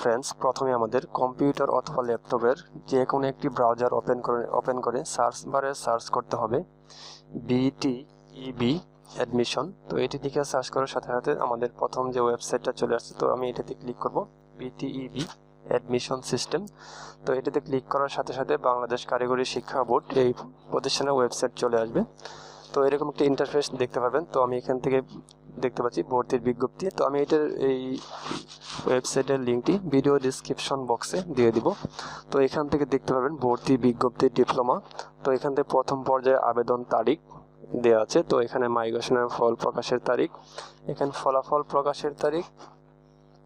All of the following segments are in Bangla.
ফ্রেন্ডস প্রথমে আমাদের কম্পিউটার অথবা ল্যাপটপের যে কোনো একটি ব্রাউজার ওপেন করে ওপেন করে সার্চ বারে সার্চ করতে হবে। বিটি ইবি অ্যাডমিশন তো এটি লিখে সার্চ করার সাথে সাথে আমাদের প্রথম যে ওয়েবসাইটটা চলে আসছে, তো আমি এটাতে ক্লিক করব। বিটিইবি অ্যাডমিশন সিস্টেম তো এটাতে ক্লিক করার সাথে সাথে বাংলাদেশ কারিগরি শিক্ষা বোর্ড এই প্রতিষ্ঠানের ওয়েবসাইট চলে আসবে। তো এরকম একটা ইন্টারফেস দেখতে পাবেন তো আমি এখান থেকে দেখতে পাচ্ছি ভর্তির বিজ্ঞপ্তি। তো আমি এটার এই ওয়েবসাইটের লিঙ্কটি ভিডিও ডিসক্রিপশন বক্সে দিয়ে দিব। তো এখান থেকে দেখতে পাবেন ভর্তি বিজ্ঞপ্তি ডিপ্লোমা তো এখান থেকে প্রথম পর্যায়ে আবেদন তারিখ দেওয়া আছে। তো এখানে মাইগ্রেশনের ফল প্রকাশের তারিখ, এখানে ফলাফল প্রকাশের তারিখ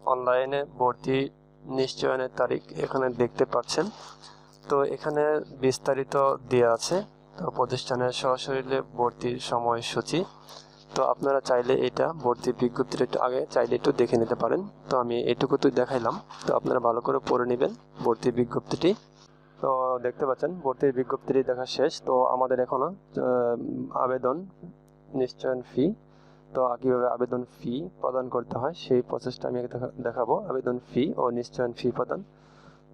অনলাইনে ভর্তি নিশ্চয়নের তারিখ এখানে দেখতে পাচ্ছেন। তো এখানে বিস্তারিত দেওয়া আছে। তো প্রতিষ্ঠানের সরাসরি ভর্তির সময়সূচি তো আপনারা চাইলে এটা ভর্তি বিজ্ঞপ্তির একটু আগে চাইলে একটু দেখে নিতে পারেন। তো আমি এটুকু তো দেখাইলাম। তো আপনারা ভালো করে পড়ে নেবেন ভর্তি বিজ্ঞপ্তিটি। তো দেখতে পাচ্ছেন ভর্তির বিজ্ঞপ্তিটি দেখা শেষ। তো আমাদের এখনও আহ, আবেদন নিশ্চয়ন ফি তো কীভাবে আবেদন ফি প্রদান করতে হয় সেই প্রসেসটা আমি দেখা- দেখাবো। আবেদন ফি ও নিশ্চয়ন ফি প্রদান।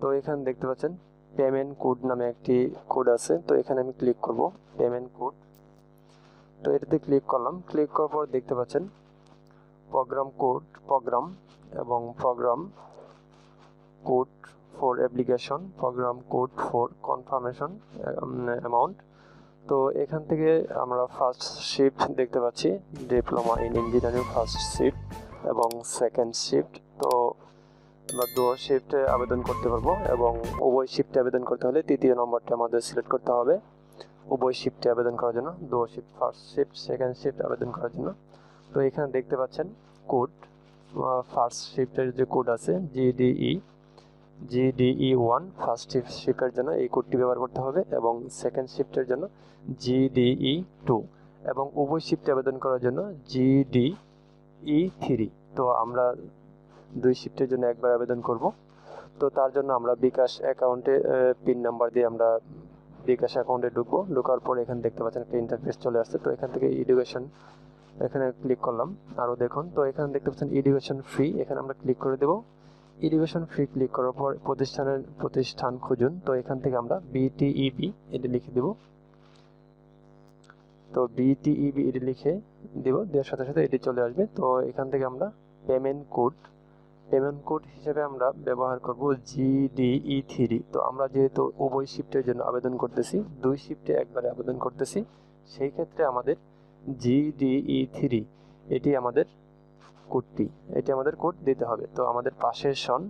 তো এখানে দেখতে পাচ্ছেন পেমেন্ট কোড নামে একটি কোড আছে। তো এখানে আমি ক্লিক করব পেমেন্ট কোড তো এটাতে ক্লিক করলাম। ক্লিক করার পর দেখতে পাচ্ছেন প্রোগ্রাম কোড প্রোগ্রাম এবং program code for application program code for confirmation amount তো এখান থেকে আমরা ফার্স্ট শিফট দেখতে পাচ্ছি diploma in engineering first shift এবং সেকেন্ড শিফট তো আমরা দু শিফটে আবেদন করতে পারব এবং উভয় শিফটে আবেদন করতে হলে তৃতীয় নম্বরটা আমাদের সিলেক্ট করতে হবে। উভয় শিফটে আবেদন করার জন্য দু shift first shift second shift আবেদন করার জন্য। তো এখানে দেখতে পাচ্ছেন কোড ফার্স্ট শিফটের যে কোড আছে জিডিই জিডিই ওয়ান ফার্স্ট শিফটের জন্য এই কোডটি ব্যবহার করতে হবে এবং সেকেন্ড শিফটের জন্য জিডিই টু এবং উভয় শিফটে আবেদন করার জন্য জিডিই থ্রি তো আমরা দুই শিফটের জন্য একবার আবেদন করব। তো তার জন্য আমরা বিকাশ অ্যাকাউন্টে পিন নাম্বার দিয়ে আমরা বিকাশ অ্যাকাউন্টে ঢুকবো। ঢোকার পর এখানে দেখতে পাচ্ছেন একটা ইন্টারফেস চলে আসছে। তো এখান থেকে এডুকেশন এখানে ক্লিক করলাম। আরও দেখুন, তো এখানে দেখতে পাচ্ছেন এডুকেশন ফ্রি এখানে আমরা ক্লিক করে দেবো। এডুকেশন ফ্রি ক্লিক করার পর প্রতিষ্ঠানের প্রতিষ্ঠান খুঁজুন। তো এখান থেকে আমরা বিটিইবি এটি লিখে দেব। তো বিটিইবি এটি লিখে দেব। দেওয়ার সাথে সাথে এটি চলে আসবে। তো এখান থেকে আমরা পেমেন্ট কোড পেমেন্ট কোড হিসেবে আমরা ব্যবহার করব জিডিই থ্রি তো আমরা যেহেতু উভয় শিফটের জন্য আবেদন করতেছি, দুই শিফটে একবারে আবেদন করতেছি, সেই ক্ষেত্রে আমাদের জিডিই থ্রি এটি আমাদের কোডটি এটি আমাদের কোড দিতে হবে। তো আমাদের পাশের সন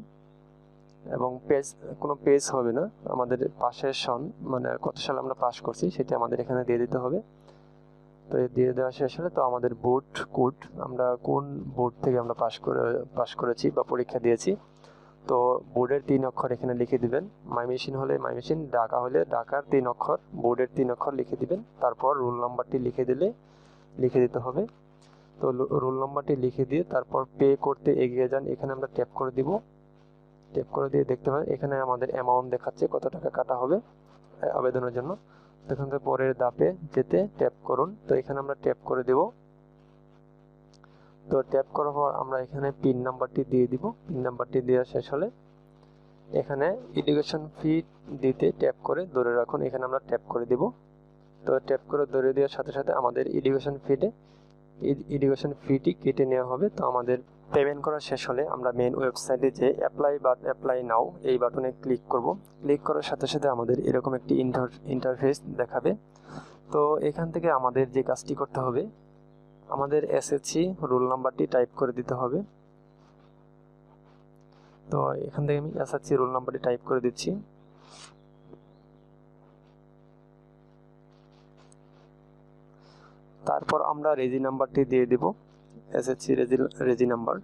এবং পেজ কোনো পেজ হবে না। আমাদের পাশের সন মানে কত সালে আমরা পাস করছি, সেটি আমাদের এখানে দিয়ে দিতে হবে। তো দিয়ে দেওয়া শেষ হলে। তো আমাদের বোর্ড কোড আমরা কোন বোর্ড থেকে আমরা পাস করে পাস করেছি বা পরীক্ষা দিয়েছি, তো বোর্ডের তিন অক্ষর এখানে লিখে দিবেন। মাই মেশিন হলে মাই মেশিন ডাকা হলে ডাকার তিন অক্ষর বোর্ডের তিন অক্ষর লিখে দিবেন। তারপর রোল নাম্বারটি লিখে দিলে, লিখে দিতে হবে। তো রোল নাম্বারটি লিখে দিয়ে তারপর পে করতে এগিয়ে যান। এখানে আমরা ট্যাপ করে দিব। ট্যাপ করে দিয়ে দেখতে পাবেন এখানে আমাদের অ্যামাউন্ট দেখাচ্ছে কত টাকা কাটা হবে আবেদনের জন্য। এখান পরের দাপে যেতে ট্যাপ করুন। তো এখানে আমরা ট্যাপ করে দেব। তো ট্যাপ করার পর আমরা এখানে পিন নাম্বারটি দিয়ে দিব। পিন নাম্বারটি দেওয়া শেষ হলে এখানে এডুকেশন ফি দিতে ট্যাপ করে ধরে রাখুন। এখানে আমরা ট্যাপ করে দিব। তো ট্যাপ করে ধরে দেওয়ার সাথে সাথে আমাদের ইডুকেশন ফিতে এডুকেশন ফিটি কেটে নেওয়া হবে। তো আমাদের পেমেন্ট করা শেষ হলে আমরা মেন ওয়েবসাইটে যে অ্যাপ্লাই বা অ্যাপ্লাই নাও এই বাটনে ক্লিক করব। ক্লিক করার সাথে সাথে আমাদের এরকম একটি ইন্টার ইন্টারফেস দেখাবে। তো এখান থেকে আমাদের যে কাজটি করতে হবে, আমাদের এসএসসি রোল নাম্বারটি টাইপ করে দিতে হবে। তো এখান থেকে আমি এসএসসি রোল নাম্বারটি টাইপ করে দিচ্ছি। তারপর আমরা রেজি নাম্বারটি দিয়ে দিব এসএসসি রেজি রেজি নাম্বার।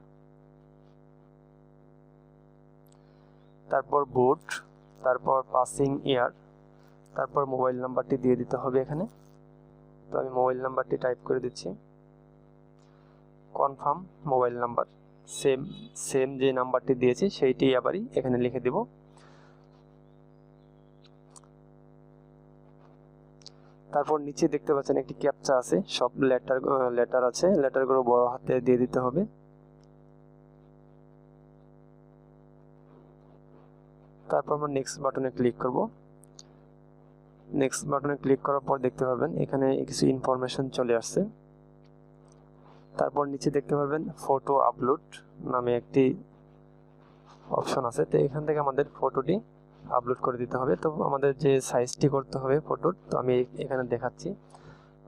তারপর বোর্ড তারপর পাসিং ইয়ার তারপর মোবাইল নাম্বারটি দিয়ে দিতে হবে এখানে। তো আমি মোবাইল নাম্বারটি টাইপ করে দিচ্ছি। Confirm mobile number same same যে নাম্বারটি দিয়েছি, সেইটি আবারই এখানে লিখে দিব। তারপর নিচে দেখতে পাচ্ছেন একটি ক্যাপচা আছে। সব লেটার লেটার আছে। লেটারগুলো বড় হাতে দিয়ে দিতে হবে। তারপর আমরা নেক্সট বাটনে ক্লিক করব। নেক্সট বাটনে ক্লিক করার পর দেখতে পারবেন, এখানে কিছু ইনফরমেশন চলে আসছে। তারপর নিচে দেখতে পারবেন ফটো আপলোড নামে একটি অপশন আছে। তো এখান থেকে আমাদের ফটোটি আপলোড করে দিতে হবে। তো আমাদের যে সাইজটি করতে হবে ফটোর তো আমি এখানে দেখাচ্ছি।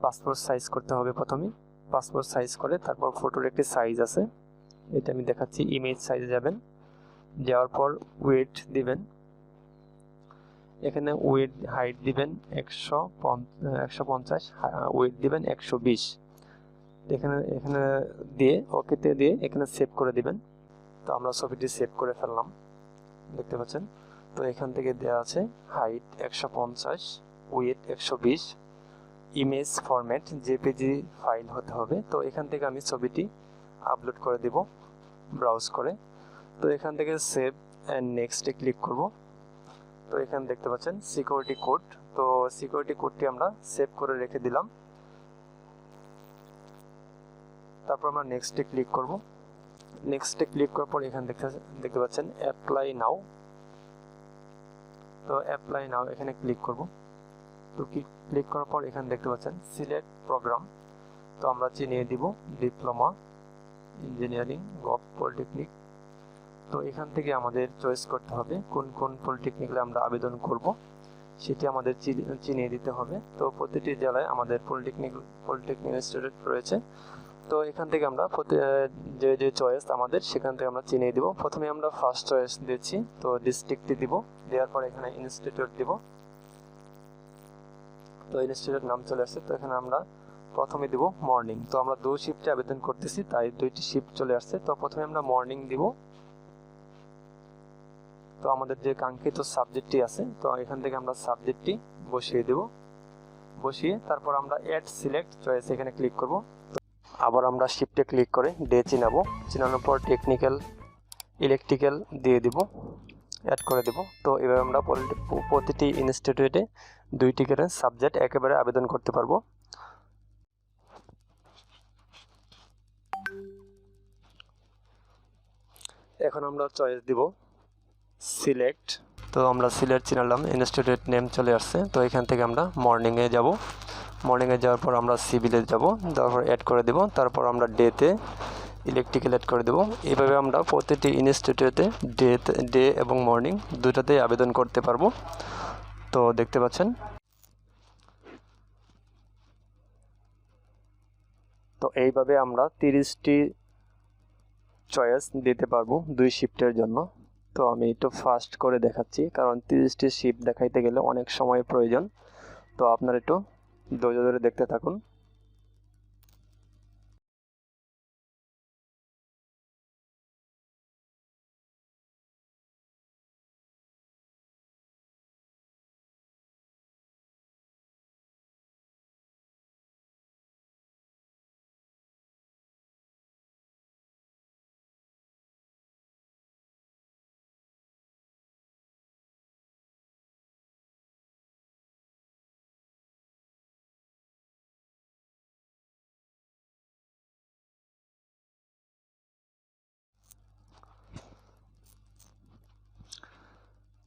পাসপোর্ট সাইজ করতে হবে প্রথমে। পাসপোর্ট সাইজ করে তারপর ফটোর একটি সাইজ আছে। এটা আমি দেখাচ্ছি ইমেজ সাইজে যাবেন। যাওয়ার পর ওয়েট দিবেন। এখানে ওয়েট হাইট দিবেন একশো একশো পঞ্চাশ ওয়েট দিবেন একশো বিশ। এখানে এখানে দিয়ে ওকেতে দিয়ে এখানে সেভ করে দিবেন। তো আমরা ছবিটি সেভ করে ফেললাম। দেখতে পাচ্ছেন? তো এখান থেকে দেওয়া আছে হাইট একশো পঞ্চাশ ওয়েট একশো বিশ ইমেজ ফরম্যাট জেপিজি ফাইল হতে হবে। তো এখান থেকে আমি ছবিটি আপলোড করে দেব ব্রাউজ করে। তো এখান থেকে সেভ অ্যান্ড নেক্সটে ক্লিক করব। তো এখানে দেখতে পাচ্ছেন সিকিউরিটি কোড তো সিকিউরিটি কোডটি আমরা সেভ করে রেখে দিলাম। তারপর আমরা নেক্সটে ক্লিক করব। নেক্সটে ক্লিক করার পর এখানে দেখতে দেখতে পাচ্ছেন অ্যাপ্লাই নাও তো অ্যাপ্লাই নাও এখানে ক্লিক করব। তো ক্লিক করার পর এখানে দেখতে পাচ্ছেন সিলেক্ট প্রোগ্রাম তো আমরা চিনিয়ে দিব ডিপ্লোমা ইঞ্জিনিয়ারিং গভ পলিটেকনিক তো এখান থেকে আমাদের চয়েস করতে হবে, কোন কোন পলিটেকনিকে আমরা আবেদন করব, সেটি আমাদের চিনিয়ে দিতে হবে। তো প্রতিটি জেলায় আমাদের পলিটেকনিক পলিটেকনিক ইনস্টিটিউট রয়েছে। তো এখান থেকে আমরা যে যে চয়েস আমাদের, সেখান থেকে আমরা চিনিয়ে দিব। প্রথমে আমরা ফার্স্ট চয়েস দিচ্ছি, তো ডিস্ট্রিক্টটি দিব। দেওয়ার পর এখানে ইনস্টিটিউট দিব। তো ইনস্টিটিউট নাম চলে আসছে, তো এখানে আমরা প্রথমে দিব মর্নিং তো আমরা দুই শিফটে আবেদন করতেছি, তাই দুইটি শিফট চলে আসছে। তো প্রথমে আমরা মর্নিং দিব। তো আমাদের যে কাঙ্ক্ষিত সাবজেক্টটি আছে, তো এখান থেকে আমরা সাবজেক্টটি বসিয়ে দেব। বসিয়ে তারপর আমরা অ্যাড সিলেক্ট চয়েস এখানে ক্লিক করব। আবার আমরা শিফটে ক্লিক করে ডে চিনাবো। চিনানোর পর টেকনিক্যাল ইলেকট্রিক্যাল দিয়ে দিব অ্যাড করে দেব। তো এভাবে আমরা প্রতিটি ইনস্টিটিউটে দুইটি করে সাবজেক্ট একেবারে আবেদন করতে পারব। এখন আমরা চয়েস দিব সিলেক্ট তো আমরা সিলেক্ট চিনালাম ইনস্টিটিউট নেম চলে আসছে। তো এখান থেকে আমরা মর্নিংয়ে যাব। মর্নিংয়ে যাওয়ার পর আমরা সিভিলে যাব, তারপর অ্যাড করে দেব, তারপর আমরা ডেতে ইলেকট্রিক্যাল অ্যাড করে দেব। এইভাবে আমরা প্রতিটি ইনস্টিটিউটে ডে ডে এবং মর্নিং দুটাতেই আবেদন করতে পারব। তো দেখতে পাচ্ছেন। তো এইভাবে আমরা তিরিশটি চয়েস দিতে পারব দুই শিফটের জন্য। তো আমি একটু ফাস্ট করে দেখাচ্ছি, কারণ তিরিশটি শিফট দেখাইতে গেলে অনেক সময় প্রয়োজন। তো আপনার একটু ধৈর্য ধরে দেখতে থাকুন।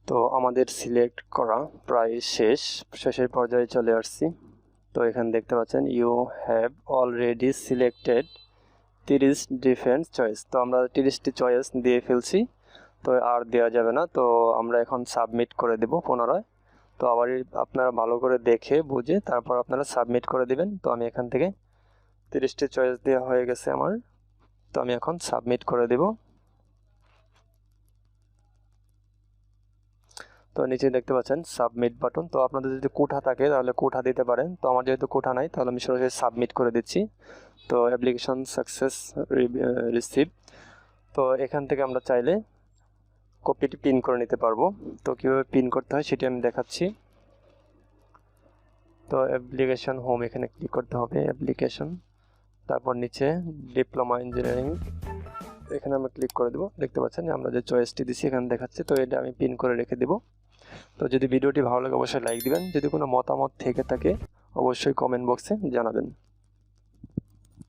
তো আমাদের সিলেক্ট করা প্রায় শেষ, শেষের পর্যায়ে চলে আসছি। তো এখানে দেখতে পাচ্ছেন ইউ হ্যাভ অলরেডি সিলেক্টেড তিরিশ ডিফেন্স চয়েস তো আমরা তিরিশটি চয়েস দিয়ে ফেলছি, তো আর দেওয়া যাবে না। তো আমরা এখন সাবমিট করে দেব পুনরায়। তো আবার আপনারা ভালো করে দেখে, বুঝে তারপর আপনারা সাবমিট করে দিবেন। তো আমি এখান থেকে তিরিশটি চয়েস দেওয়া হয়ে গেছে আমার। তো আমি এখন সাবমিট করে দেবো। তো নিচে দেখতে পাচ্ছেন সাবমিট বাটন তো আপনাদের যদি কোঠা থাকে তাহলে কোঠা দিতে পারেন। তো আমার যেহেতু কোঠা নাই, তাহলে আমি সরাসরি সাবমিট করে দিচ্ছি। তো অ্যাপ্লিকেশন সাকসেস রিসিভ তো এখান থেকে আমরা চাইলে কপিটি পিন করে নিতে পারব। তো কীভাবে পিন করতে হয় সেটি আমি দেখাচ্ছি। তো অ্যাপ্লিকেশন হোম এখানে ক্লিক করতে হবে অ্যাপ্লিকেশন তারপর নিচে ডিপ্লোমা ইঞ্জিনিয়ারিং এখানে আমরা ক্লিক করে দেবো। দেখতে পাচ্ছেন আমরা যে চয়েসটি দিচ্ছি এখানে দেখাচ্ছি। তো এটা আমি পিন করে রেখে দেবো। তো যদি ভিডিওটি ভালো লাগে, অবশ্যই লাইক দিবেন। যদি কোনো মতামত থেকে থাকে, অবশ্যই কমেন্ট বক্সে জানাবেন।